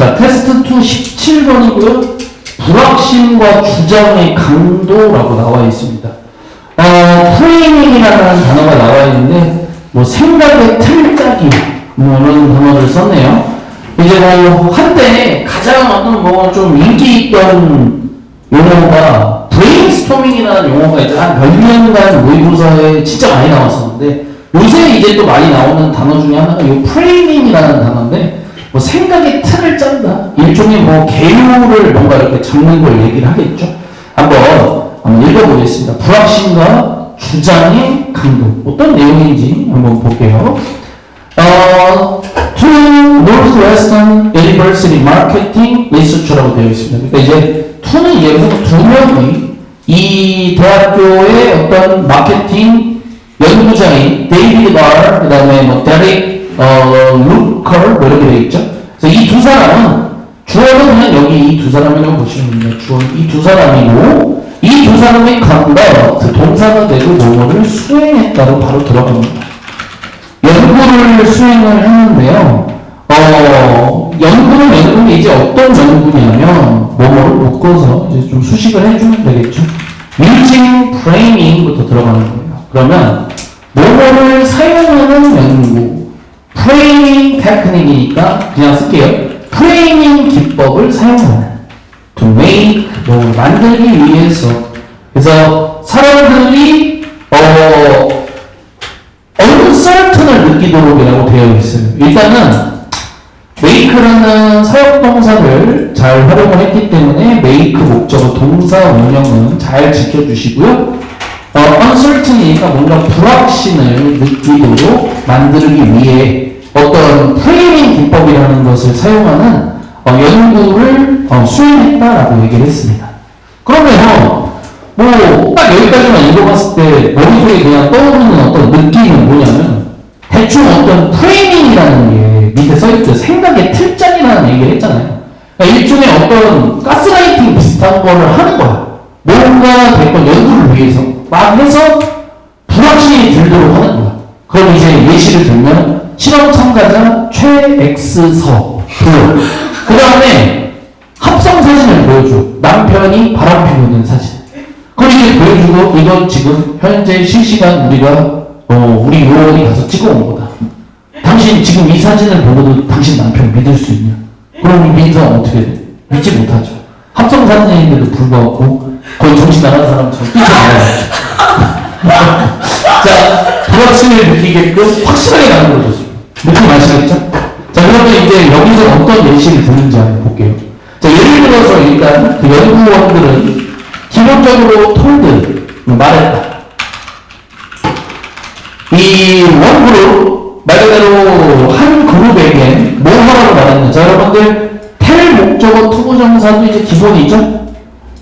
자, 테스트 2 17번이고요. 불확실과 주장의 강도라고 나와 있습니다. 어, 프레이밍이라는 단어가 나와 있는데, 뭐, 생각의 틀짜기, 뭐, 이런 단어를 썼네요. 이제 뭐, 한때 가장 어떤 뭐, 좀 인기 있던 용어가, 브레인스토밍이라는 용어가 이제 한 몇 년간 모의고사에 진짜 많이 나왔었는데, 요새 이제 또 많이 나오는 단어 중에 하나가 이 프레이밍이라는 단어인데, 뭐 생각의 틀을 짠다. 일종의 뭐 개요를 뭔가 이렇게 잡는 걸 얘기를 하겠죠. 한번, 한번 읽어보겠습니다. 불확신과 주장의 강도. 어떤 내용인지 한번 볼게요. 어, to Northwestern University Marketing Research라고 되어 있습니다. 그러니까 이제 to는 여기서 두 명이 이 대학교의 어떤 마케팅 연구자인 데이비드 발, 그 다음에 뭐 데릭 어, 루컬 뭐 이렇게 되어 있죠. 그래서 이 두 사람은 주어는 그냥 여기 이 두 사람이라고 보시면 됩니다. 주어 이 두 사람이고 이 두 사람의 간다 그 동사가 되고 뭐뭐를 수행했다로 바로 들어갑니다. 연구를 수행을 했는데요. 어, 연구는 연구인데 이제 어떤 연구냐면 뭐뭐를 묶어서 이제 좀 수식을 해주면 되겠죠. using framing부터 들어가는 거예요. 그러면 뭐뭐를 사용하는 연구, 프레이밍 테크닉이니까 그냥 쓸게요. 프레이밍 기법을 사용하는 to make 뭐 만들기 위해서 그래서 사람들이 어 uncertain을 느끼도록이라고 되어 있어요. 일단은 make라는 사역동사를 잘 활용을 했기 때문에 make 목적어 동사 운영은 잘 지켜주시고요. 어, uncertain이니까 뭔가 불확신을 느끼도록 만들기 위해 어떤 프레이밍 기법이라는 것을 사용하는 어, 연구를 어, 수행했다라고 얘기를 했습니다. 그러면 뭐 딱 여기까지만 읽어봤을 때 머릿속에 그냥 떠오르는 어떤 느낌은 뭐냐면 대충 어떤 프레이밍이라는 게 밑에 써있죠. 생각의 틀장이라는 얘기를 했잖아요. 그러니까 일종의 어떤 가스라이팅 비슷한 거를 하는 거야. 뭔가 됐건 연구를 위해서 막 해서 불확신이 들도록 하는 거야. 그럼 이제 예시를 들면 실험 참가자 최X서 그 다음에 합성 사진을 보여줘. 남편이 바람 피고 있는 사진. 그럼 이제 보여주고 이건 지금 현재 실시간 우리가 어, 우리 요원이 가서 찍어온 거다. 당신 지금 이 사진을 보고도 당신 남편 믿을 수 있냐? 그럼 이 민사는 어떻게 돼? 믿지 못하죠. 합성 사진인데도 불구하고 거의 정신 나간 사람처럼 뛰쳐나가요. 자, 불확신을 느끼게끔 확실하게 만들어줬습니다. 느낌 아시겠죠? 자, 그러면 이제 여기서 어떤 예시를 드는지 한번 볼게요. 자, 예를 들어서 일단 그 연구원들은 기본적으로 톨드, 말했다. 이 원그룹, 말 그대로 한 그룹에게 뭐 하라고 말했냐. 자, 여러분들, 텔 목적어 투부정사도 이제 기본이죠?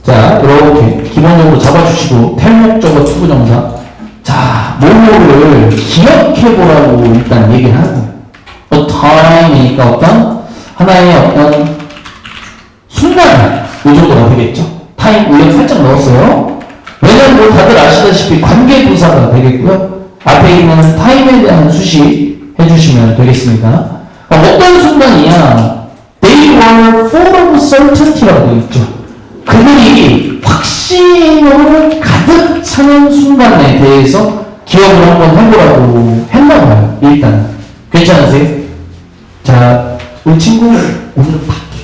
자, 이렇게 기본적으로 잡아주시고, 텔 목적어 투부정사. 자, 뭐뭐를 기억해보라고 일단 얘기를 하는 어, time이니까 어떤, 하나의 어떤 순간, 이 정도가 되겠죠? 타임 우연 살짝 넣었어요. 왜냐면 뭐 다들 아시다시피 관계부사가 되겠고요. 앞에 있는 타임에 대한 수식 해주시면 되겠습니다. 어, 어떤 순간이야? They were full of certainty라고 되어 있죠. 그들이 확신으로 가득 차는 순간에 대해서 기억을 한번 해보라고 했나 봐요. 일단 괜찮으세요? 자, 우리 친구 오늘 밖에.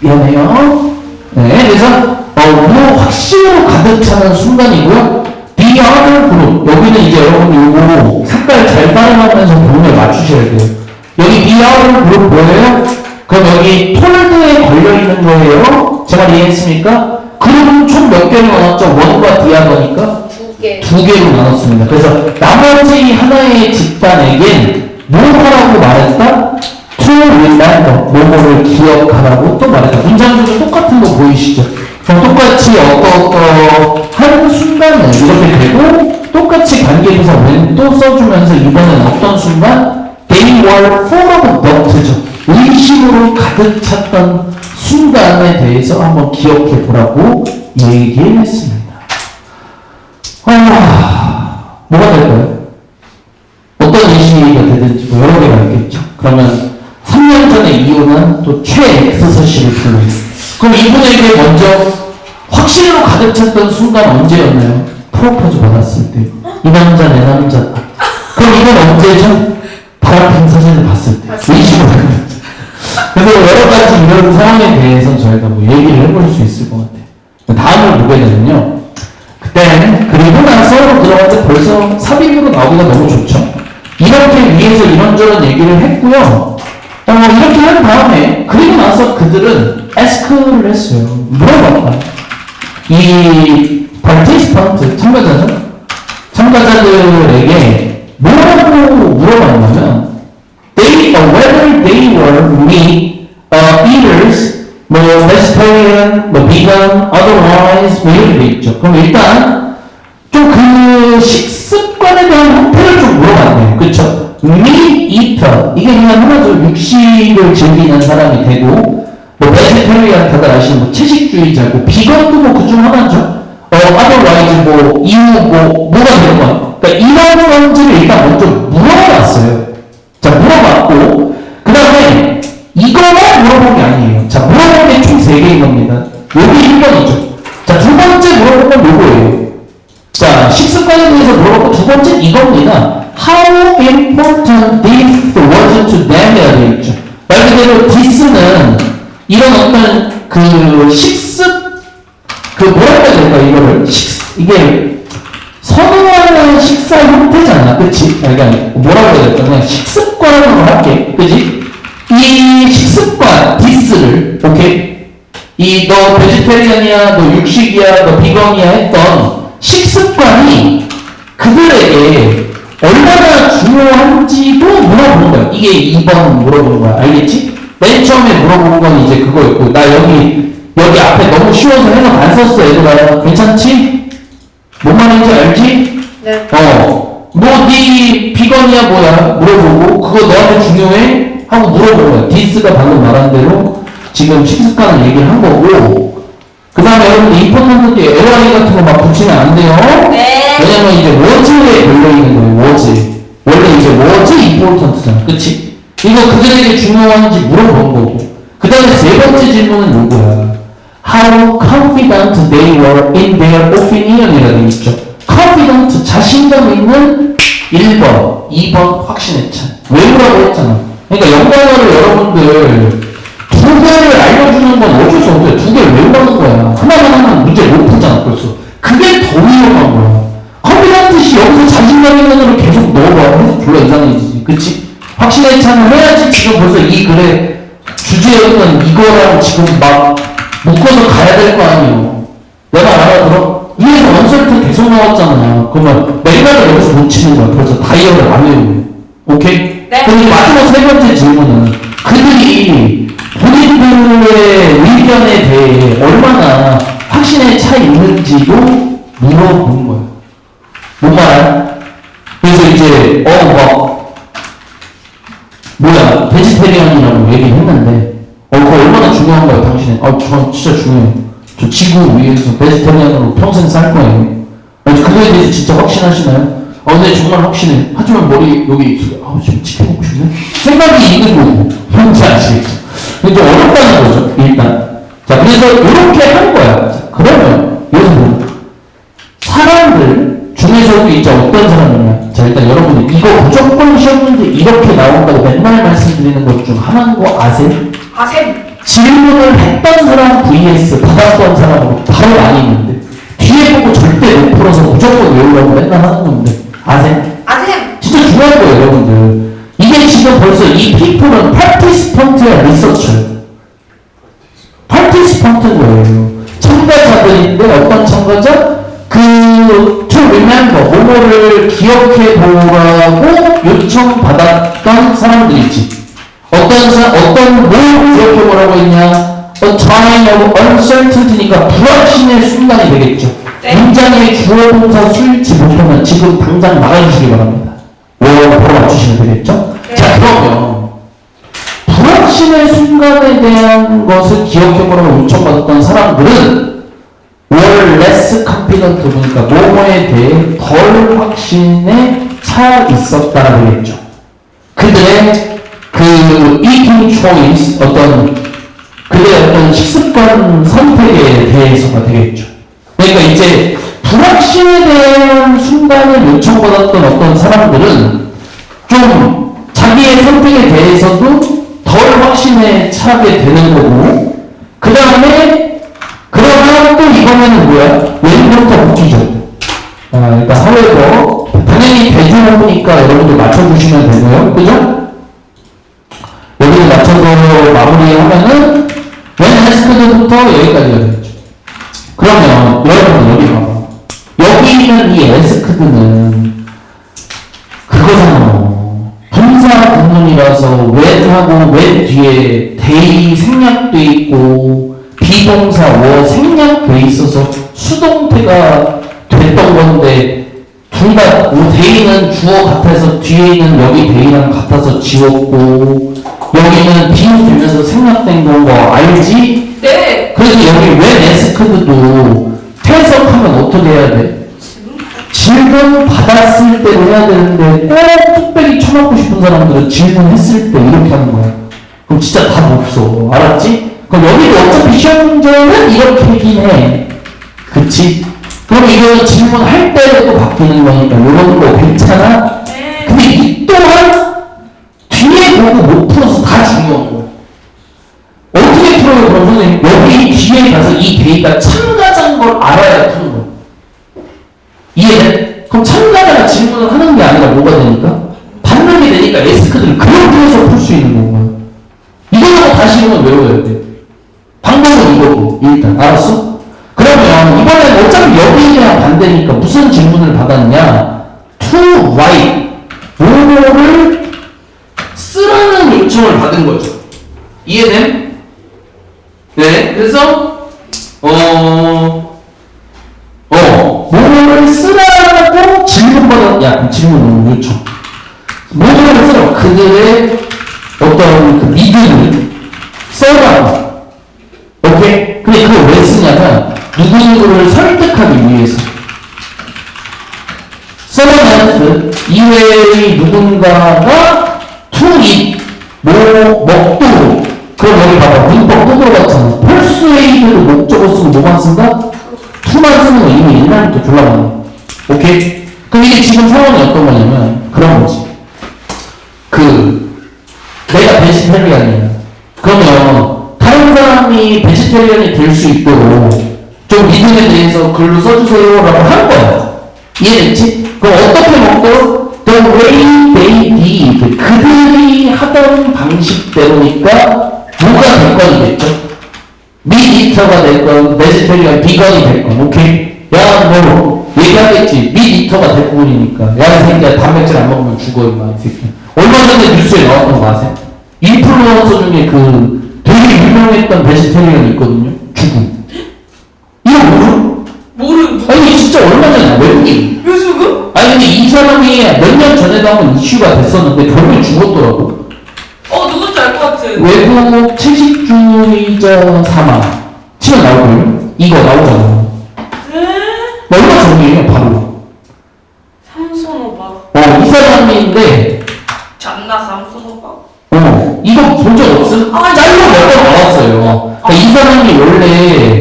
미안해요. 네, 그래서 어, 뭐 확신으로 가득 차는 순간이고요. Other group 여기는 이제 여러분 이거 색깔 잘 따라가면서 본을 맞추셔야 돼요. 여기 other group 뭐예요? 그럼 여기 톨드에 걸려 있는 거예요. 제가 이해했습니까? 그룹은 총 몇 개로 나눴죠? 원과 디아더니까 두 개. 두 개로 나눴습니다. 그래서 나머지 하나의 집단에겐 뭐 하라고 말했다? To remember, 뭐뭐를 기억하라고 또 말했다. 문장들도 똑같은 거 보이시죠? 그럼 똑같이 어떠어떠한 순간에 이렇게 되고 똑같이 관계부사 왼또 써주면서 이번엔 어떤 순간? They were full of doubt죠. 의심으로 가득 찼던 순간에 대해서 한번 기억해 보라고 얘기했습니다. 아, 뭐가 될까요? 이분에게 먼저 확신으로 가득 찼던 순간 언제였나요? 프로포즈 받았을 때. 이 남자 내 남자다. 그럼 이건 언제죠? 바람핀 사진을 봤을 때. 그래서 여러 가지 이런 상황에 대해서 저희가 뭐 얘기를 해볼 수 있을 것 같아요. 다음을 보게 되면요. 그때는 그리고 나서 들어갈 때 벌써 삽입으로 나오기가 너무 좋죠. 이렇게 위에서 이런저런 얘기를 했고요. 어, 이렇게 한 다음에 그리고 나서 그들은 에스크를 했어요. 물어봤다. 이 participant 참가자죠. 참가자들에게 뭐라고 물어봤냐면 they or whether they were meat uh, eaters, 뭐 vegetarian, 뭐 vegan, otherwise 뭐 이렇게 돼 있죠. 그럼 일단 좀 그 식습관에 대한 형태를 좀 물어봤네요. meat eater 이게 그냥 하나죠. 육식을 즐기는 사람이 되고 뭐 다들 아시는 뭐 채식주의자고 비건도 뭐 그중 하나죠. 어, otherwise 뭐 이유 뭐 뭐가 되는 거야. 그러니까 이런 건지를 일단 먼저 물어봤어요. 자, 물어봤고, 그 다음에 이거만 물어본 게 아니에요. 자, 물어본 게 총 세 개인 겁니다. 여기 1번이죠. 자, 두 번째 물어본 건 요거예요. 자, 식습관에 대해서 물어봤고, 두 번째 이겁니다. Important this was to them이라 되어 있죠. 말 그대로 this는 이런 어떤 그 식습, 그 뭐라고 해야 될까, 이거를. 식, 이게 선호하는 식사 형태잖아? 아, 그러니까 뭐라고 해야 될까? 그냥 식습관으로 할게, 그치? 이 식습관, 디스를, 오케이? 이 너 베지테리언이야, 너 육식이야, 너 비건이야 했던 식습관이 그들에게 얼마나 중요한지도 물어보는 거야. 이게 2번 물어보는 거야. 알겠지? 맨 처음에 물어보는 건 이제 그거였고, 나 여기, 여기 앞에 너무 쉬워서 해석 안 썼어, 얘들아. 괜찮지? 뭔 말인지 알지? 네. 어, 뭐, 네 비건이야 뭐야? 물어보고, 그거 너한테 중요해? 하고 물어보는 거야. 디스가 방금 말한 대로 지금 식습관을 얘기를 한 거고, 그 다음에 여러분들 임포턴트 때 LI 같은 거 막 붙이면 안 돼요? 네. 왜냐면 이제 워즈에 걸려있는 워즈. 원래 이제 워즈 임포턴트잖아. 그치? 이거 그들에게 중요한지 물어본 거고. 그 다음에 세 번째 질문은 요거야. How confident they were in their opinion이라 돼 있죠. confident, 자신감 있는 1번, 2번 확신의 찬. 외우라고 했잖아. 그러니까 영광어를 여러분들 두 개를 알려주는 건 어쩔 수 없어요. 두 개를 외우라는 거야. 하나만 하면 문제 못 풀잖아, 벌써. 그게 더 위험한 거야. 컨피던트시 여기서 자신감 있는으로 계속 넣어봐. 해서 졸라 이상해지지. 그치? 확신의 찬을 해야지 지금 벌써 이 글에 주제였던 이거랑 지금 막 묶어서 가야 될 거 아니에요. 내말 알아들어? 위에서 원설트 계속 나왔잖아. 그러면 맥락을 여기서 못 치는 거야. 벌써 다이어를 안 외우네. 오케이? 네. 그리고 마지막 세 번째 질문은 그들이 본인들의 의견에 대해 얼마나 확신에 차 있는지도 물어본 거야. 뭔 말? 그래서 이제 어막 뭐야 베지테리언이라고 얘기를 했는데 어 그거 얼마나 중요한 거야 당신은? 아저 진짜 중요해요 저 지구 위에서 베지테리언으로 평생 살 거예요. 어, 그거에 대해서 진짜 확신하시나요? 어 근데 정말 확신해 하지만 머리 여기 있어요. 아 지금 지켜보고 싶네? 생각이 있는 거고? 뭔지 아시겠죠? 근데 좀 어렵다는 거죠 일단. 자 그래서 이렇게 한 거야. 자, 그러면 중에서도 이제 어떤 사람이냐 자 일단 여러분들 이거 무조건 시험 문제 이렇게 나온다고 맨날 말씀드리는 것 중 하나인 거 아세요? 아셈. 질문을 했던 사람 vs 받았던 사람하고 바로 나뉘는데 뒤에 보고 절대 못 풀어서 무조건 외우라고 맨날 하는 건데 아세요? 아셈. 진짜 중요한 거예요 여러분들 이게 지금 벌써 이 people은 participant야 리서처예요 participant인 거예요 참가자들인데 어떤 참가자? 그 remember 뭐뭐를 기억해 보라고 요청받았던 사람들이지. 어떤 사 어떤 뭘 기억해 보라고 했냐? A time of uncertainty니까 불확신의 순간이 되겠죠. 네. 문장의 주어 동사 수일치 못하면 지금 당장 나가주시기 바랍니다. 오 바로 맞추시면 되겠죠? 네. 자 그러면 불확신의 순간에 대한 것을 기억해보라고 요청받았던 사람들은 were less confident 그러니까 뭐뭐에 대해 덜 확신에 차 있었다라 되겠죠. 그들의 그 eating choice 어떤 그의 어떤 식습관 선택에 대해서가 되겠죠. 그러니까 이제 불확신에 대한 순간을 요청받았던 어떤 사람들은 좀 자기의 선택에 대해서도 덜 확신에 차게 되는 거고, 그 다음에, 맞춰주시면 되고요. 그죠? 여기를 맞춰서 마무리하면은 뒤에 있는 여기 대이랑 같아서 지웠고 여기는 비유되면서 생략된 건 거 알지? 네. 그래서 여기 웬 에스크드도 해석하면 어떻게 해야 돼? 질문 받았을 때로 해야 되는데 꼭 뚝배기 쳐먹고 싶은 사람들은 질문했을 때 이렇게 하는 거야. 그럼 진짜 답 없어. 알았지? 그럼 여기도 어차피 시험 문제는 이렇게긴 해. 그치? 그럼 이거 질문할 때도 바뀌는 거니까 이런 거 괜찮아? 또한 뒤에 보고 못 풀어서 다 중요한 거야. 어떻게 풀어요, 선생님? 여기 뒤에 가서 이 데이터 참가자인 걸 알아야 푸는 거야. 이해돼? 그럼 참가자가 질문을 하는 게 아니라 뭐가 되니까? 게 되니까 에스크들을 그렇게 해서 풀 수 있는 건가요? 이거라고 다시 한번 외워야 돼. 방법은 이거고, 일단. 알았어? 그러면 이번엔 어차피 여기랑 반대니까 무슨 질문을 받았냐? to write. 뭐뭐를 쓰라는 요청을 받은 거죠. 이해됨? 네, 그래서, 어, 어, 뭐뭐를 쓰라고 질문받았, 야, 질문 요청. 뭐뭐를 쓰라. 그들의 어떤 그 믿음을 써라. 오케이? 근데 그걸 왜 쓰냐면, 누구누구를 설득하기 위해서. 서머넌스 이외의 누군가가 투입 뭐 먹도록 그럼 여기 봐봐 문법 또 들어갔잖아 persuade를 목적어 쓰고 뭐만 쓴다? 투만 쓰는 거 이미 옛날부터 졸라봤네 오케이? 그럼 이게 지금 상황이 어떤 거냐면 그런 거지 그 내가 베지테리안이야 그러면 다른 사람이 베지테리안이 될 수 있도록 좀 믿음에 대해서 글로 써주세요 라고 한 거야 이해됐지? 그럼 어떻게 먹도록 the way they did. 그들이 하던 방식대로니까? 뭐가 될 건이겠죠? 미디터가 됐건 베지테리언 비건이 됐건 오케이? 야뭐 얘기하겠지. 미디터가 될 부분이니까. 야이 새끼야 단백질 안 먹으면 죽어 임마 이 새끼 얼마 전에 뉴스에 나왔던 거 아세요? 인플루언서 중에 그 되게 유명했던 베지테리언이 있거든요 이 사람이 몇 년 전에도 한번 이슈가 됐었는데 결국에 죽었더라고 어 누군지 알 것 같아. 외국 채식주의자 사망 나올걸요? 이거 나오잖아 에? 얼마 전이에요 바로 삼손오바. 어이 사람인데 잔나 삼손오바. 어 이거 본 적 없음? 아, 짤로 몇번 나왔어요 그러니까 이 사람이 원래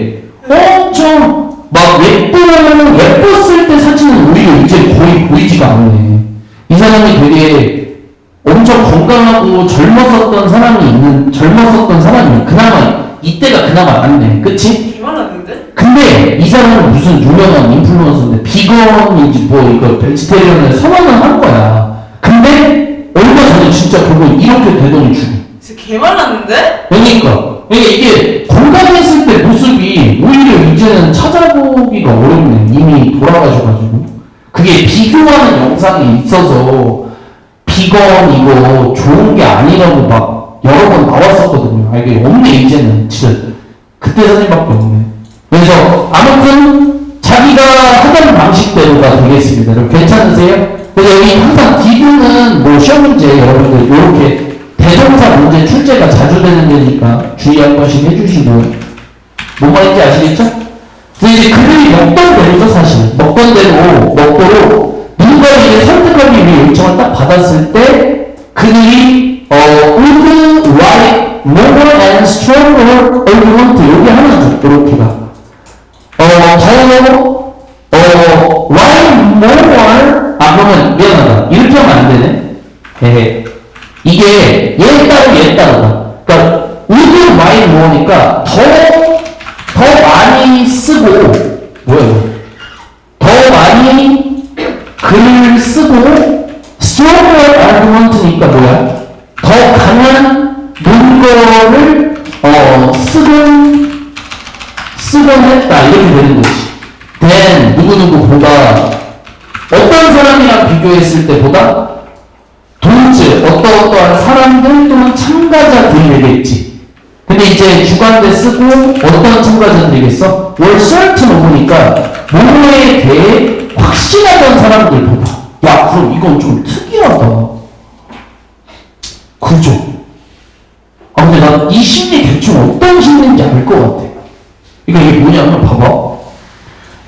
건강하고 젊었었던 사람이 있는 젊었었던 사람이 그나마 이때가 그나마 낫네. 그치? 근데 이 사람은 무슨 유명한 인플루언서인데 비건인지 뭐 이거 베지테리언을 선언을 한 거야. 근데 얼마 전에 진짜 그거 이렇게 되더니 죽어. 진짜 개말랐는데? 그러니까. 그러니까 이게 건강했을 때 모습이 오히려 이제는 찾아보기가 어렵네. 이미 돌아가셔가지고. 그게 비교하는 영상이 있어서 비건이고 좋은 게 아니라고 막 여러 번 나왔었거든요 아 이게 없네 이제는 진짜 그때 사진밖에 없네 그래서 아무튼 자기가 하던 방식대로가 되겠습니다 여러분 괜찮으세요? 그래서 여기 항상 디드는 뭐 시험 문제 여러분들 이렇게 대동사 문제 출제가 자주 되는 데니까 주의 한 번씩 해주시고요. 뭔 말인지 아시겠죠? 그래서 이제 그들이 먹던 대로죠, 사실. 먹던 대로 먹도록 누군가를 이제 설득하기 위해 요청을 딱 받았을 때 그들이 어, would write more and stronger argument 여기 하나죠. 이렇게 가. 어, 더, 어, write more, 아, 그러면 미안하다. 이렇게 하면 안 되네. 헤헤. 이게 얘 따로 얘 따로다. 그러니까 would write more니까 더, 더 많이 쓰고, 뭐야, 이거. 더 많이 쓰고 stronger argument니까 뭐야? 더 강한 논거를 어, 쓰곤 쓰곤 했다 이렇게 되는 거지. then 누구누구보다 어떤 사람이랑 비교했을 때보다 동즈 어떠어떠한 사람들 또는 참가자들이 되겠지. 근데 이제 주관대 쓰고 어떤 참가자들이겠어? 월 certain 보니까 뭐에 대해 확신하던 사람들 야 그럼 이건 좀 특이하다. 그죠? 아 근데 난 이 심리 대충 어떤 심리인지 알 것 같아. 그러니까 이게 뭐냐면 봐봐.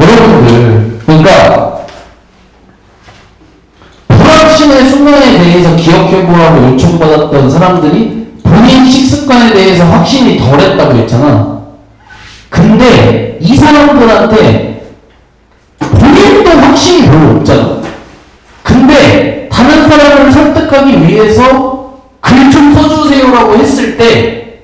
여러분들 그러니까 불확신의 순간에 대해서 기억해보라고 요청받았던 사람들이 본인 식습관에 대해서 확신이 덜 했다고 했잖아. 근데 이 사람들한테 본인도 확신이 별로 없잖아. 다른 사람을 설득하기 위해서 글 좀 써주세요라고 했을 때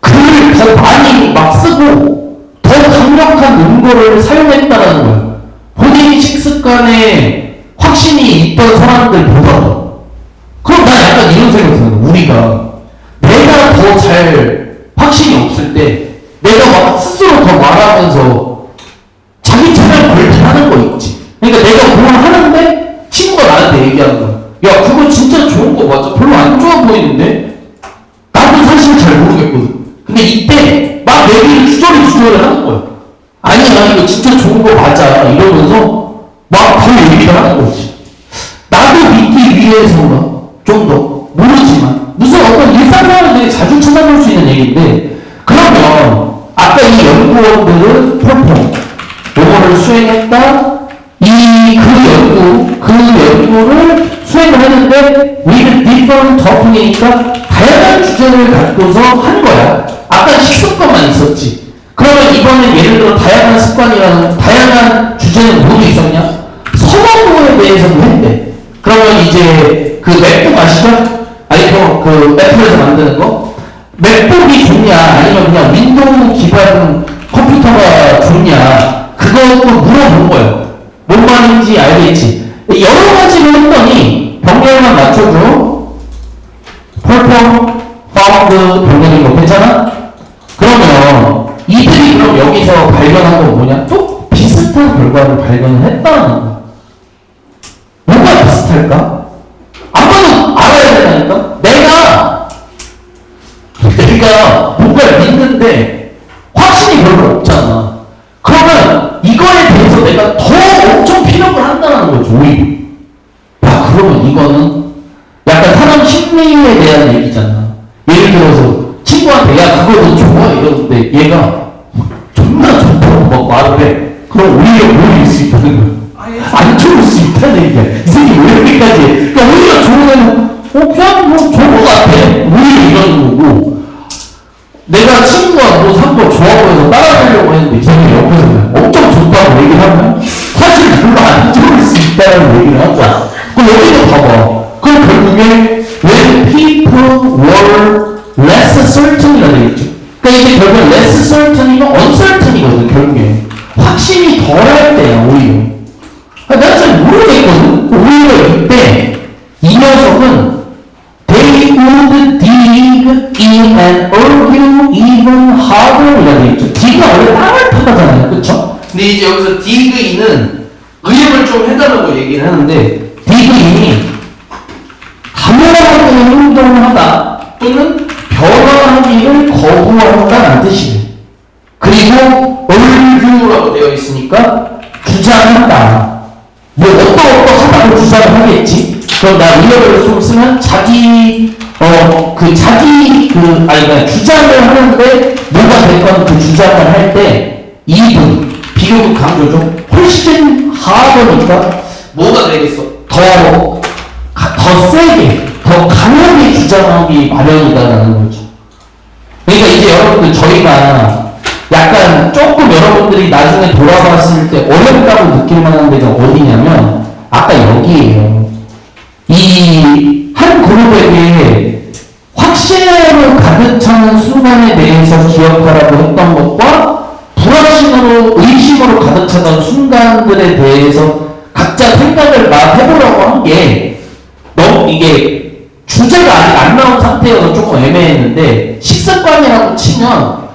글을 더 많이 막 쓰고 더 강력한 논거를 사용했다라는 거야. 본인이 식습관에 확신이 있던 사람들보다도. 그럼 난 약간 이런 생각이 거야. 우리가 내가 더 잘 확신이 없을 때 내가 막 스스로 더 말하면서 맞아. 별로 안 좋아 보이는데? Topic이니까, 다양한 주제를 갖고서 한 거야. 아까 식습관만 있었지. 그러면 이번엔 예를 들어 다양한 습관이라는, 다양한 주제는 뭐도 있었냐? 선호도에 대해서도 했대. 그러면 이제 그 맥북 아시죠? 아이폰 그 애플에서 만드는 거? 맥북이 좋냐 아니면 그냥 윈도우 기반 컴퓨터가 좋냐 그것도 물어본 거예요. 뭔 말인지 알겠지? 여러 가지를 했더니 병렬만 맞춰줘. 병렬인 거 괜찮아? 그러면 이들이 그럼 여기서 발견한 건 뭐냐? 또 비슷한 결과를 발견을 했다는 거야. 뭐가 비슷할까? 아무도 알아야 된다니까? 내가, 내가 뭔가를 믿는데 확신이 별로 없잖아. 그러면 이거에 대해서 내가 더 엄청 피력을 한다는 거죠, 오히려. 야, 그러면 이거는 이제 여기서 in은 의역을 좀 해달라고 얘기를 하는데 in이 감염하는 행동을 하다 또는 변화하기를 거부한다는 뜻이에요. 그리고 argu라고 되어 있으니까 주장한다. 뭐 어떠어떠하다고 주장을 하겠지. 그럼 나 의역을 좀 쓰면 자기 어 그 자기 그 아니 그러니까 주장을 하는데 뭐가 됐건 그 주장을 할때 이분 비교급 강조죠. 훨씬 하하니까 뭐가 되겠어? 더, 가- 더 세게, 더 강하게 주장하기 마련이다라는 거죠. 그러니까 이제 여러분들 저희가 약간 조금 여러분들이 나중에 돌아봤을 때 어렵다고 느낄 만한 데가 어디냐면 아까 여기에요. 이 한 그룹에게 확신으로 가득 차는 순간에 대해서 기억하라고 했던 것과 불확신으로 의심으로 가득 차던 순간들에 대해서 각자 생각을 막 해보라고 한 게 너무 이게 주제가 아직 안 나온 상태여서 조금 애매했는데 식습관이라고 치면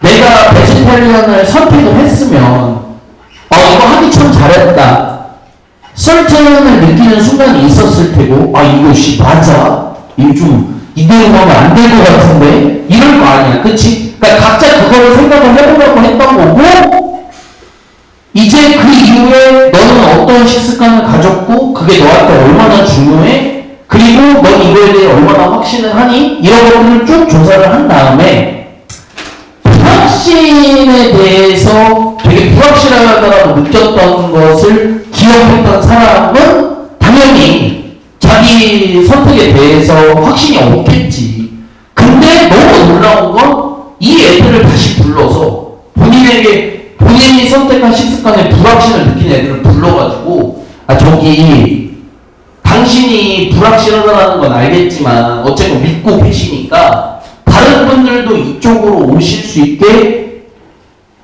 내가 베지테리언을 선택을 했으면 어 이거 하기 참 잘했다. 설정을 느끼는 순간이 있었을 테고 아 이거 씨 맞아. 좀 이대로 가면 안 될 것 같은데? 이럴 거 아니야. 그치? 그러니까 각자 그거를 생각을 해보려고 했던 거고 이제 그 이후에 너는 어떤 식습관을 가졌고 그게 너한테 얼마나 중요해 그리고 넌 이거에 대해 얼마나 확신을 하니 이런 것들을 쭉 조사를 한 다음에 불확신에 대해서 되게 불확실하다고 느꼈던 것을 기억했던 사람은 당연히 자기 선택에 대해서 확신이 없겠지. 근데 너무 놀라운 건 이 애들을 다시 불러서 본인에게 본인이 선택한 식습관에 불확신을 느낀 애들을 불러가지고 아 저기 당신이 불확실하다는 건 알겠지만 어쨌든 믿고 계시니까 다른 분들도 이쪽으로 오실 수 있게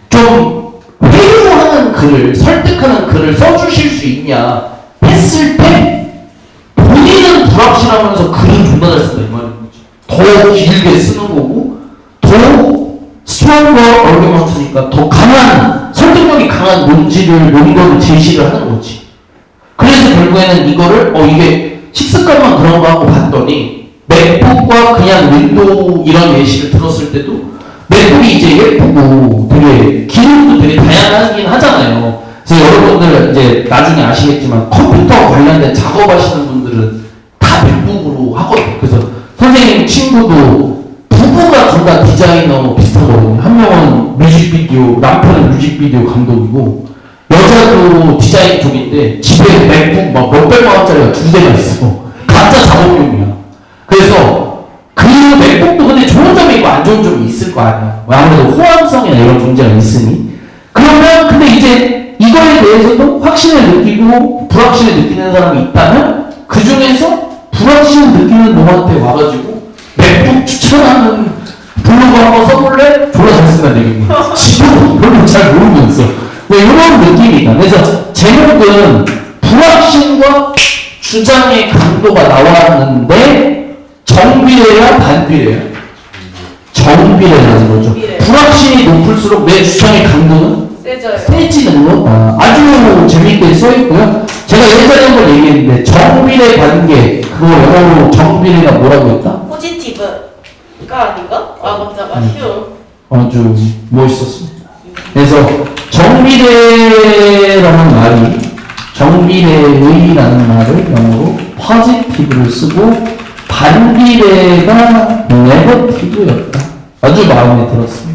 좀 회유하는 글을 설득하는 글을 써주실 수 있냐 했을 때 본인은 불확실하면서 글은 존나 잘 쓴다 이 말인 거지 더 길게 쓰는 거고 더 스트롱거 얼그먼트니까 더 강한 설득력이 강한 논지를 논거를 제시를 하는 거지 그래서 결국에는 이거를 어 이게 식습관만 그런 거 하고 봤더니 맥북과 그냥 윈도우 이런 예시를 들었을 때도 맥북이 이제 예쁘고 되게 기능도 되게 다양하긴 하잖아요. 그래서 여러분들 이제 나중에 아시겠지만 컴퓨터 관련된 작업하시는 분들은 다 맥북으로 하거든요. 그래서 선생님 친구도 부부가 둘 다 디자이너 비슷하거든요. 한 명은 뮤직비디오, 남편은 뮤직비디오 감독이고 여자도 디자인 쪽인데 집에 맥북 막 몇백만 원짜리가 두 대가 있어. 각자 작업용이야. 그래서 그 맥북도 근데 좋은 점이 있고 안 좋은 점이 있을 거 아니야. 뭐 아무래도 호환성이나 이런 문제가 있으니. 그러면 근데 이제 이거에 대해서도 확신을 느끼고 불확신을 느끼는 사람이 있다면 그 중에서 불확신을 느끼는 놈한테 와가지고 맥북 추천하는 블로그 한번 써볼래? 잘 쓴다 되게. 지금 별로 잘 모르면서. 네, 이런 느낌이 있다. 그래서 제목은 불확신과 주장의 강도가 나왔는데 정비례야 반비례야? 정비례라는 거죠. 불확신이 높을수록 내 주장의 강도는 세져요. 세지는 거 아주 재밌게 써 있고요. 제가 예전에 한번 얘기했는데 정비례 관계 그거 영어로 정비례가 뭐라고 했다? 포지티브가 아닌가? 아 맞다. 아 음. 쉬워. 아주 멋있었습니다. 그래서 정비례라는 말이 정비례의라는 말을 영어로 positive를 쓰고 반비례가 negative였다. 아주 마음에 들었습니다.